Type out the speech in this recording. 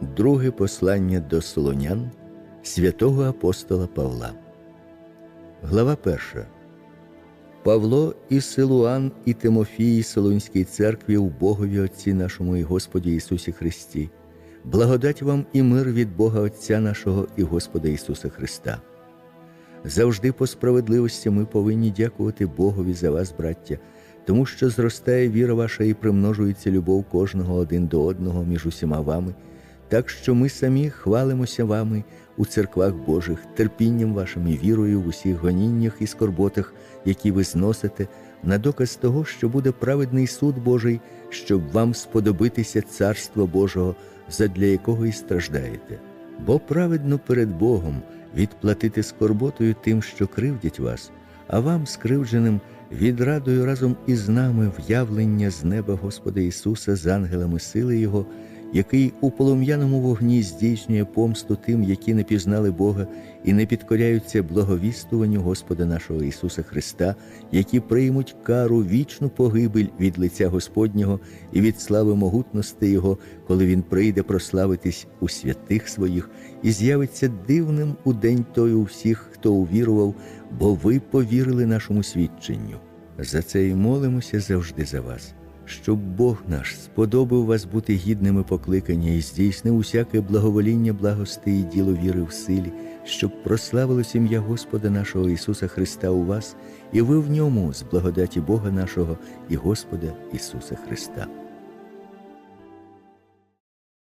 Друге послання до Солонян святого апостола Павла. Глава перша. Павло і Силуан і Тимофій Солунській церкві у Богові Отці нашому і Господі Ісусі Христі. Благодать вам і мир від Бога Отця нашого і Господа Ісуса Христа. Завжди по справедливості ми повинні дякувати Богові за вас, браття, тому що зростає віра ваша і примножується любов кожного один до одного між усіма вами, так що ми самі хвалимося вами у церквах Божих, терпінням вашим і вірою в усіх гоніннях і скорботах, які ви зносите, на доказ того, що буде праведний суд Божий, щоб вам сподобитися Царства Божого, задля якого і страждаєте. Бо праведно перед Богом відплатити скорботою тим, що кривдять вас, а вам, скривдженим, відрадою разом із нами в'явлення з неба Господа Ісуса з ангелами сили Його, який у полум'яному вогні здійснює помсту тим, які не пізнали Бога і не підкоряються благовістуванню Господа нашого Ісуса Христа, які приймуть кару вічну погибель від лиця Господнього і від слави могутності Його, коли Він прийде прославитись у святих своїх і з'явиться дивним у день той у всіх, хто увірував, бо ви повірили нашому свідченню. За це і молимося завжди за вас, щоб Бог наш сподобав вас бути гідними покликання і здійснив усяке благовоління, благости і діло віри в силі, щоб прославилось ім'я Господа нашого Ісуса Христа у вас, і ви в ньому з благодаті Бога нашого і Господа Ісуса Христа.